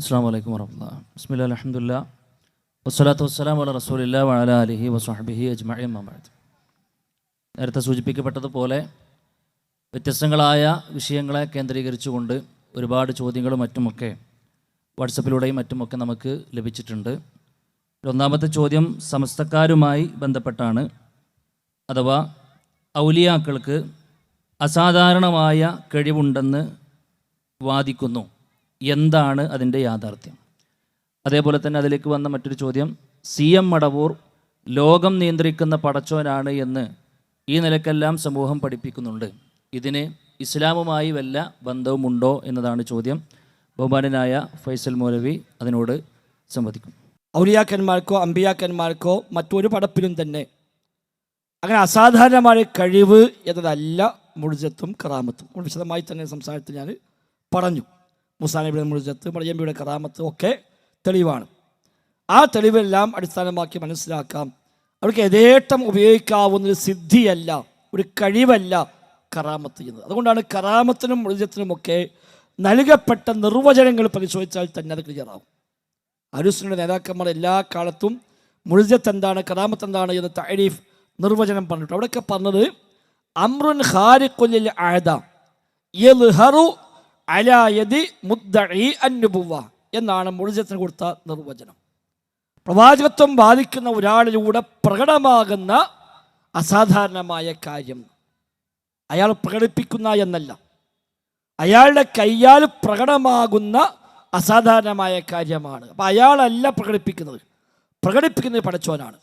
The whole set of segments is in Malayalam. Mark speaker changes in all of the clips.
Speaker 1: അസ്സാം വലൈക്കും വർഹമുല്ല ബിസ്മില്ല അലഹമുല്ല വസ്സലാത്തു വസ്സലാം വല റസൂലില്ല വഅല അലഹി വസ്ഹബിഹി അജ്മഈൻ മബാദ് നേരത്തെ സൂചിപ്പിക്കപ്പെട്ടതുപോലെ വ്യത്യസ്തങ്ങളായ വിഷയങ്ങളെ കേന്ദ്രീകരിച്ചുകൊണ്ട് ഒരുപാട് ചോദ്യങ്ങളും മറ്റുമൊക്കെ വാട്സപ്പിലൂടെയും മറ്റുമൊക്കെ നമുക്ക് ലഭിച്ചിട്ടുണ്ട്. ഒന്നാമത്തെ ചോദ്യം സമസ്തക്കാരുമായി ബന്ധപ്പെട്ടാണ്. അഥവാ ഔലിയാക്കൾക്ക് അസാധാരണമായ കഴിവുണ്ടെന്ന് വാദിക്കുന്നു. എന്താണ് അതിന്റെ യാഥാർത്ഥ്യം? അതേപോലെ തന്നെ അതിലേക്ക് വന്ന മറ്റൊരു ചോദ്യം സി എം മടവൂർ ലോകം നിയന്ത്രിക്കുന്ന പടച്ചോനാണ് എന്ന് ഈ നിലക്കെല്ലാം സമൂഹം പഠിപ്പിക്കുന്നുണ്ട്. ഇതിന് ഇസ്ലാമുമായി വല്ല ബന്ധവുമുണ്ടോ? എന്നതാണ് ചോദ്യം. ബഹുമാനനായ ഫൈസൽ മൗലവി അതിനോട് സംവദിക്കും.
Speaker 2: ഔലിയാക്കന്മാർക്കോ അമ്പിയാക്കന്മാർക്കോ മറ്റൊരു പടപ്പിലും തന്നെ അങ്ങനെ അസാധാരണമായ കഴിവ് എന്നതല്ല മുഴുജത്തും കറാമത്തും വിശദമായി തന്നെ സംസാരത്തിൽ ഞാൻ പറഞ്ഞു. മുസാനബിയുടെ മുഴുജത്ത് മറിയമ്പിയുടെ കറാമത്ത് ഒക്കെ തെളിവാണ്. ആ തെളിവെല്ലാം അടിസ്ഥാനമാക്കി മനസ്സിലാക്കാം. അവർക്ക് യഥേഷ്ടം ഉപയോഗിക്കാവുന്ന ഒരു സിദ്ധിയല്ല ഒരു കഴിവല്ല കറാമത്ത് ചെയ്യുന്നത് അതുകൊണ്ടാണ് കറാമത്തിനും മുഴുജത്തിനുമൊക്കെ നൽകപ്പെട്ട നിർവചനങ്ങൾ പരിശോധിച്ചാൽ തന്നെ അത് ക്ലിയറാവും അരുസിനുടെ നേതാക്കന്മാർ എല്ലാ കാലത്തും മുഴുജത്ത് എന്താണ് കറാമത്ത് എന്താണ് എന്ന് തരീഫ് നിർവചനം പറഞ്ഞിട്ടുണ്ട്. അവിടെയൊക്കെ പറഞ്ഞത് അമ്രുൻ ഖാരിഖുലിൽ ആദ യദി മുദ്ദഇ അന്നുബുവ എന്നാണ് മുഴുജത്തിന് കൊടുത്ത നിർവചനം. പ്രവാചകത്വം ബാധിക്കുന്ന ഒരാളിലൂടെ പ്രകടമാകുന്ന അസാധാരണമായ കാര്യം. അയാൾ പ്രകടിപ്പിക്കുന്ന എന്നല്ല. അയാളുടെ കയ്യാൽ പ്രകടമാകുന്ന അസാധാരണമായ കാര്യമാണ്. അപ്പം അയാളല്ല പ്രകടിപ്പിക്കുന്നത്. പ്രകടിപ്പിക്കുന്നത് പടച്ചോനാണ്.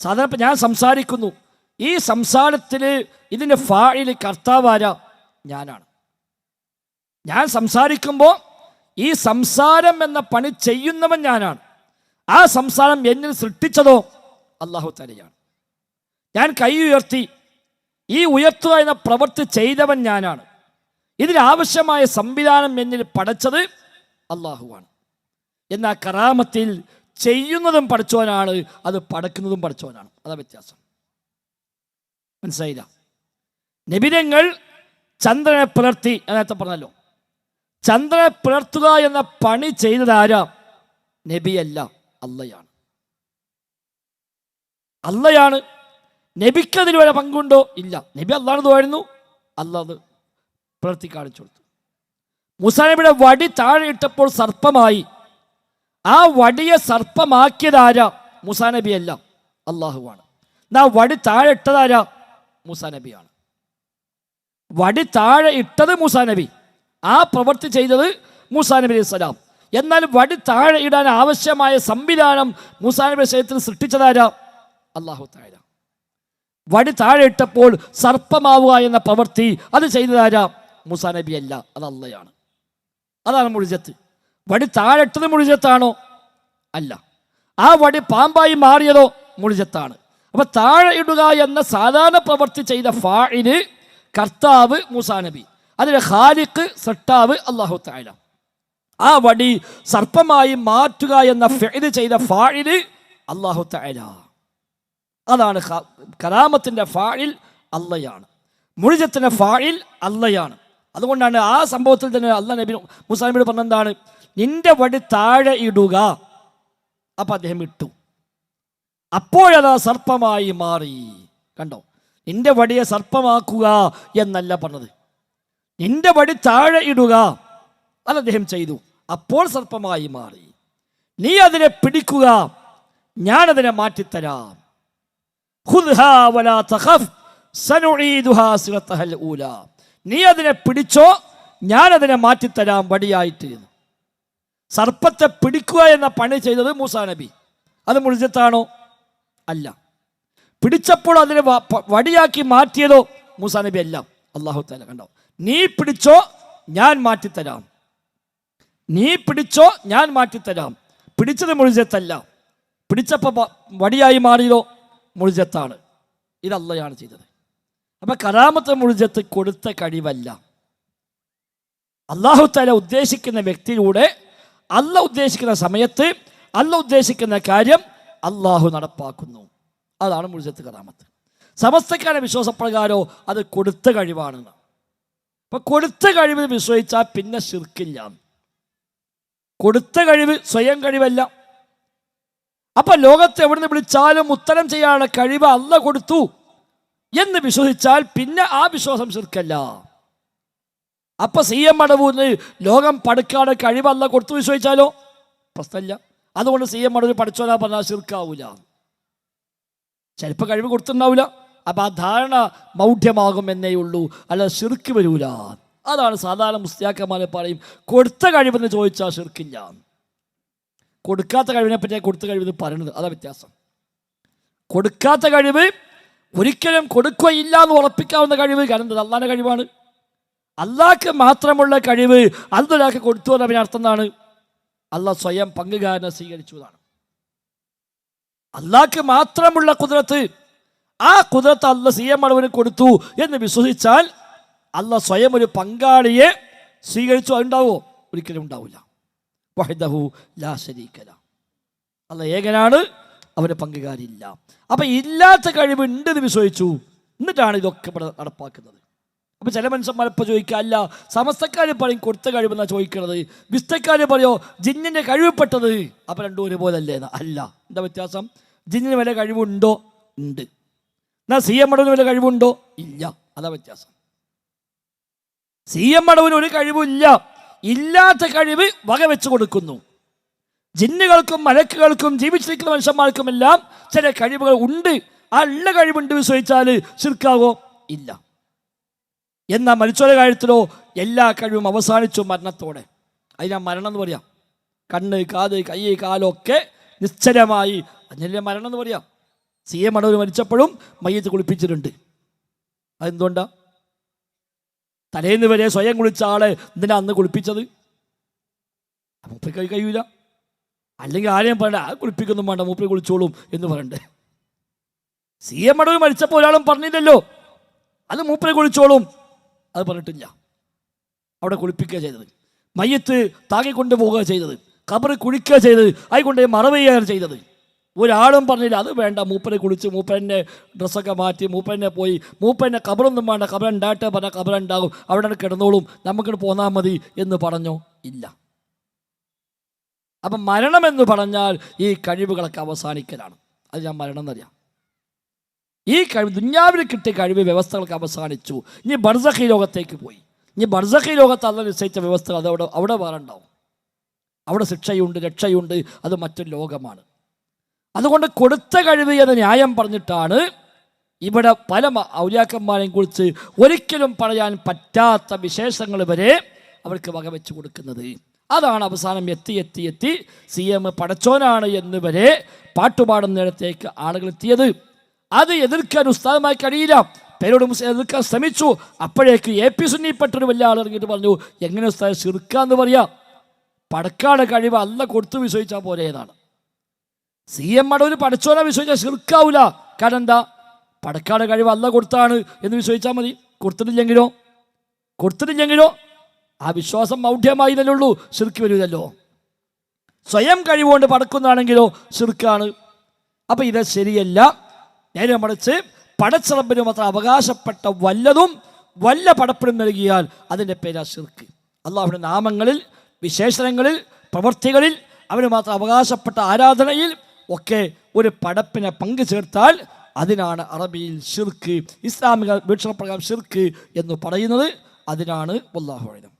Speaker 2: സാധാരണ ഞാൻ സംസാരിക്കുന്നു. ഈ സംസാരത്തിൽ ഇതിന്റെ ഫാഴിൽ കർത്താവാര ഞാനാണ്. ഞാൻ സംസാരിക്കുമ്പോൾ ഈ സംസാരം എന്ന പണി ചെയ്യുന്നവൻ ഞാനാണ്. ആ സംസാരം എന്നിൽ സൃഷ്ടിച്ചതോ അള്ളാഹു തലയാണ് ഞാൻ കൈ ഉയർത്തി ഈ ഉയർത്തുക എന്ന പ്രവൃത്തി ചെയ്തവൻ ഞാനാണ്. ഇതിനാവശ്യമായ സംവിധാനം എന്നിൽ പഠിച്ചത് അള്ളാഹുവാണ് എന്നാൽ കറാമത്തിൽ ചെയ്യുന്നതും പഠിച്ചവനാണ് അത് പടക്കുന്നതും പഠിച്ചവനാണ്. അതാ വ്യത്യാസം. മനസ്സിലായില്ല? നിബിരങ്ങൾ ചന്ദ്രനെ പുലർത്തി നേരത്തെ പറഞ്ഞല്ലോ ചന്ദ്രനെ പിളർത്തുക എന്ന പണി ചെയ്തതാരാ നബിയല്ല അല്ലയാണ് അല്ലയാണ് നബിക്കതിൽ വരെ പങ്കുണ്ടോ? ഇല്ല. നബി അള്ളാണ് തോന്നുന്നു അല്ല അത് കാണിച്ചു കൊടുത്തു. മുസാ നബിയുടെ വടി താഴെ ഇട്ടപ്പോൾ സർപ്പമായി. ആ വടിയെ സർപ്പമാക്കിയതാരാ മുസാ നബിയല്ല അള്ളാഹുവാണ് എന്നാ വടി താഴെ ഇട്ടതാരാ മുസാ നബിയാണ്. വടി താഴെ ഇട്ടത് മുസാ നബി. ആ പ്രവൃത്തി ചെയ്തത് മൂസാ നബി അലൈഹി സ്വലാം. എന്നാൽ വടി താഴെ ഇടാൻ ആവശ്യമായ സംവിധാനം മൂസാ നബി ശരീരത്തിൽ സൃഷ്ടിച്ചതാരാ? അള്ളാഹു താര വടി താഴെ ഇട്ടപ്പോൾ സർപ്പമാവുക എന്ന പ്രവൃത്തി അത് ചെയ്തതാരാ? മൂസാ നബി അല്ല അത് അള്ളയാണ്. അതാണ് മുഴുജത്ത്. വടി താഴെ ഇട്ടത് അല്ല. ആ വടി പാമ്പായി മാറിയതോ? മുഴുജത്താണ്. അപ്പൊ താഴെ ഇടുക എന്ന സാധാരണ പ്രവൃത്തി ചെയ്ത ഫായിന് കർത്താവ് മൂസാ നബി. അതിലെ ഹാലിക്ക് സട്ടാവ് അള്ളാഹു താല ആ വടി സർപ്പമായി മാറ്റുക എന്ന ഫെയ്ത് ചെയ്ത ഫാഴിൽ അള്ളാഹു താല അതാണ് കലാമത്തിന്റെ ഫാഴിൽ അള്ളയാണ്. മുഴിജത്തിന്റെ ഫാഴിൽ അള്ളയാണ്. അതുകൊണ്ടാണ് ആ സംഭവത്തിൽ തന്നെ അല്ല നബി മുസാനബിയോട് പറഞ്ഞെന്താണ്? നിന്റെ വടി താഴെ ഇടുക. അപ്പൊ അദ്ദേഹം ഇട്ടു. അപ്പോഴതാ സർപ്പമായി മാറി. കണ്ടോ? നിന്റെ വടിയെ സർപ്പമാക്കുക എന്നല്ല പറഞ്ഞത്. നിന്റെ വടി താഴെ ഇടുക അത് അദ്ദേഹം ചെയ്തു. അപ്പോൾ സർപ്പമായി മാറി. നീ അതിനെ പിടിക്കുക ഞാനതിനെ മാറ്റിത്തരാം. നീ അതിനെ പിടിച്ചോ ഞാനതിനെ മാറ്റിത്തരാം വടിയായിട്ട്. സർപ്പത്തെ പിടിക്കുക എന്ന പണി ചെയ്തത് മൂസാ നബി. അത് മുഴുജത്താണോ? അല്ല. പിടിച്ചപ്പോൾ അതിനെ വടിയാക്കി മാറ്റിയതോ മൂസാ നബി അല്ല. അള്ളാഹു താല കണ്ടോ. നീ പിടിച്ചോ ഞാൻ മാറ്റിത്തരാം. നീ പിടിച്ചോ ഞാൻ മാറ്റിത്തരാം. പിടിച്ചത് മുഴുജത്തല്ല പിടിച്ചപ്പോൾ വടിയായി മാറിയതോ മുഴുജത്താണ് ഇതല്ലയാണ് ചെയ്തത്. അപ്പോൾ കറാമത്തെ മുഴുജത്ത് കൊടുത്ത കഴിവല്ല. അള്ളാഹു തല ഉദ്ദേശിക്കുന്ന വ്യക്തിയിലൂടെ അല്ല ഉദ്ദേശിക്കുന്ന സമയത്ത് അല്ല ഉദ്ദേശിക്കുന്ന കാര്യം അള്ളാഹു നടപ്പാക്കുന്നു. അതാണ് മുഴുജത്ത് കറാമത്ത് സമസ്തക്കാരുടെ വിശ്വാസപ്രകാരോ അത് കൊടുത്ത കഴിവാണെന്ന് അപ്പൊ കൊടുത്ത കഴിവ് വിശ്വസിച്ചാൽ പിന്നെ ശിർക്കില്ല. കൊടുത്ത കഴിവ് സ്വയം കഴിവല്ല. അപ്പൊ ലോകത്ത് എവിടുന്ന് വിളിച്ചാലും ഉത്തരം ചെയ്യാനുള്ള കഴിവ് അല്ല കൊടുത്തു എന്ന് വിശ്വസിച്ചാൽ പിന്നെ ആ വിശ്വാസം ശിർക്കല്ല. അപ്പൊ സി എം അടവൂന്ന് ലോകം പഠിക്കാതെ കഴിവല്ല കൊടുത്തു വിശ്വസിച്ചാലോ പ്രശ്നമില്ല. അതുകൊണ്ട് സി എം അടവ് പഠിച്ചോലാ പറഞ്ഞാൽ ശിർക്കാവൂല. ചിലപ്പോൾ കഴിവ് കൊടുത്തിട്ടുണ്ടാവില്ല അപ്പം ആ ധാരണ മൗഢ്യമാകും എന്നേ ഉള്ളൂ. അല്ല ശിർക്ക് വരൂല. അതാണ് സാധാരണ മുസ്ലിയാക്കന്മാരെ പറയും കൊടുത്ത കഴിവെന്ന് ചോദിച്ചാൽ ശിർക്കില്ല. കൊടുക്കാത്ത കഴിവിനെ പറ്റിയാണ് കൊടുത്ത കഴിവെന്ന് പറയുന്നത് അതാ വ്യത്യാസം. കൊടുക്കാത്ത കഴിവ് ഒരിക്കലും കൊടുക്കുകയില്ല എന്ന് ഉറപ്പിക്കാവുന്ന കഴിവ് കാരണം അള്ളാന്റെ കഴിവാണ്. അള്ളാഹ്ക്ക് മാത്രമുള്ള കഴിവ് അതൊരാൾക്ക് കൊടുത്തു എന്നതിന് അർത്ഥം എന്താണ്? അള്ളാഹ് സ്വയം പങ്കുകാരനെ സ്വീകരിച്ചു എന്നാണ്. അള്ളാഹ്ക്ക് മാത്രമുള്ള കുതിരത്ത് ആ കുതിരത്ത് അല്ല സി എം അളവിന് കൊടുത്തു എന്ന് വിശ്വസിച്ചാൽ അല്ല സ്വയം ഒരു പങ്കാളിയെ സ്വീകരിച്ചു അതുണ്ടാവോ? ഒരിക്കലും ഉണ്ടാവില്ല. വഹദഹു ലാ ശരീക്കല അല്ല ഏകനാണ് അവന് പങ്കുകാരില്ല. അപ്പൊ ഇല്ലാത്ത കഴിവ് ഉണ്ട് എന്ന് വിശ്വസിച്ചു. എന്നിട്ടാണ് ഇതൊക്കെ ഇവിടെ നടപ്പാക്കുന്നത്. അപ്പൊ ചില മനുഷ്യന്മാർ ഇപ്പോൾ ചോദിക്കുക അല്ല സമസ്തക്കാർ പറയും കൊടുത്ത കഴിവെന്നാണ് ചോദിക്കണത്. വിസ്തക്കാർ പറയോ ജിന്നിന്റെ കഴിവപ്പെട്ടത് അപ്പൊ രണ്ടും ഒരുപോലെ അല്ലേന്ന് അല്ല. എന്താ വ്യത്യാസം? ജിന്നിന് വല്ല കഴിവുണ്ടോ? ഉണ്ട്. എന്നാൽ സി എം മടവിന് വല്ല കഴിവുണ്ടോ? ഇല്ല. അതാ വ്യത്യാസം. സി എം മടവിന് ഒരു കഴിവില്ല. ഇല്ലാത്ത കഴിവ് വകവെച്ച് കൊടുക്കുന്നു. ജിന്നുകൾക്കും മലക്കുകൾക്കും ജീവിച്ചിരിക്കുന്ന മനുഷ്യന്മാർക്കുമെല്ലാം ചില കഴിവുകൾ ഉണ്ട്. ആ ഉള്ള കഴിവുണ്ട് വിശ്വസിച്ചാൽ ശിർക്കാവോ? ഇല്ല. എന്നാൽ മരിച്ചോടെ കാര്യത്തിലോ എല്ലാ കഴിവും അവസാനിച്ചു മരണത്തോടെ. അതിനാ മരണം എന്ന് പറയാം. കണ്ണ് കാത് കൈ കാലൊക്കെ നിശ്ചലമായി. അതിനല്ലേ മരണം എന്ന് പറയാം? സി എ മടവർ മരിച്ചപ്പോഴും മയ്യത്ത് കുളിപ്പിച്ചിട്ടുണ്ട്. അതെന്തുകൊണ്ടാ? തലേന്ന് വരെ സ്വയം കുളിച്ച ആളെ എന്തിനാ അന്ന് കുളിപ്പിച്ചത്? മൂപ്പര് കൈ കഴിയൂല. അല്ലെങ്കിൽ ആരെയും പറയണ്ട ആ കുളിപ്പിക്കൊന്നും വേണ്ട മൂപ്പി കുളിച്ചോളും എന്ന് പറയണ്ടേ. സി എം മടവർ മരിച്ചപ്പോൾ ഒരാളും പറഞ്ഞില്ലല്ലോ. അത് മൂപ്പരെ കുളിച്ചോളും അത് പറഞ്ഞിട്ടില്ല. അവിടെ കുളിപ്പിക്കുക ചെയ്തത്. മയ്യത്ത് താങ്ങിക്കൊണ്ട് പോവുക ചെയ്തത്. കബറ് കുഴിക്കുക ചെയ്തത്. ആയിക്കൊണ്ട് മറവയ്യാണ് ചെയ്തത്. ഒരാളും പറഞ്ഞില്ല അത് വേണ്ട മൂപ്പനെ കുളിച്ച് മൂപ്പന്റെ ഡ്രസ്സൊക്കെ മാറ്റി മൂപ്പനെ പോയി മൂപ്പന്റെ കബറൊന്നും വേണ്ട കബറുണ്ടായിട്ട് പറഞ്ഞാൽ കബറുണ്ടാകും അവിടെ കിടന്നോളും നമുക്കിട്ട് പോന്നാൽ മതി എന്ന് പറഞ്ഞോ. ഇല്ല. അപ്പം മരണമെന്ന് പറഞ്ഞാൽ ഈ കഴിവുകളൊക്കെ അവസാനിക്കലാണ്. അത് ഞാൻ മരണം എന്നറിയാം. ഈ കഴിവ് ദുഞ്ഞാവിൽ കിട്ടിയ കഴിവ് വ്യവസ്ഥകൾക്ക് അവസാനിച്ചു. ഇനി ബർസഖി ലോകത്തേക്ക് പോയി. ഇനി ബർസഖി ലോകത്ത് അല്ല നിശ്ചയിച്ച വ്യവസ്ഥകൾ അത് അവിടെ അവിടെ വേറെ ഉണ്ടാവും. അവിടെ ശിക്ഷയുണ്ട് രക്ഷയുണ്ട് അത് മറ്റൊരു ലോകമാണ്. അതുകൊണ്ട് കൊടുത്ത കഴിവ് എന്ന ന്യായം പറഞ്ഞിട്ടാണ് ഇവിടെ പല ഔലിയാക്കന്മാരെയും കുറിച്ച് ഒരിക്കലും പറയാൻ പറ്റാത്ത വിശേഷങ്ങൾ വരെ അവർക്ക് വകവെച്ച് കൊടുക്കുന്നത്. അതാണ് അവസാനം എത്തി എത്തി എത്തി സി എം പടച്ചോനാണ് എന്ന് വരെ പാട്ടുപാടുന്നിടത്തേക്ക് ആളുകൾ എത്തിയത്. അത് എതിർക്കാൻ ഉസ്താദമായി കഴിയില്ല. പേരോട് എതിർക്കാൻ ശ്രമിച്ചു. അപ്പോഴേക്ക് എ പി സുന്നിപ്പെട്ടൊരു വലിയ ആൾ ഇറങ്ങിയിട്ട് പറഞ്ഞു എങ്ങനെ ഉസ്താദ് ചെറുക്കാന്ന് പറയാം. പടക്കാട് കഴിവ് അല്ല കൊടുത്തു വിശ്വസിച്ചാൽ പോലെ ഏതാണ് സി എം മടൂര് പഠിച്ചോനെ വിശ്വസിച്ചാൽ ശിർക്കാവൂല. കാരണം എന്താ? പടക്കാട് കഴിവ് അല്ല കൊടുത്താണ് എന്ന് വിശ്വസിച്ചാൽ മതി. കൊടുത്തിട്ടില്ലെങ്കിലോ? കൊടുത്തിട്ടില്ലെങ്കിലോ? ആ വിശ്വാസം മൗഢ്യമായില്ലേ ഉള്ളൂ ശിർക്ക് വരില്ലല്ലോ സ്വയം കഴിവുകൊണ്ട് പടക്കുന്നതാണെങ്കിലോ? ശിർക്കാണ്. അപ്പം ഇത് ശരിയല്ല. നേരെ മറിച്ച് പടച്ചിറപ്പിന് മാത്രം അവകാശപ്പെട്ട വല്ലതും വല്ല പടപ്പിനും നൽകിയാൽ അതിന്റെ പേരാ ശിർക്ക്. അള്ളാഹുവിന്റെ നാമങ്ങളിൽ വിശേഷണങ്ങളിൽ പ്രവർത്തികളിൽ അവന് മാത്രം അവകാശപ്പെട്ട ആരാധനയിൽ ഒക്കെ ഒരു പടപ്പിനെ പങ്കു ചേർത്താൽ അതിനാണ് അറബിയിൽ ഷിർക്ക് ഇസ്ലാമിക വീക്ഷണപ്രകാരം ഷിർക്ക് എന്ന് പറയുന്നത്. അതിനാണ് വല്ലാഹുഴനം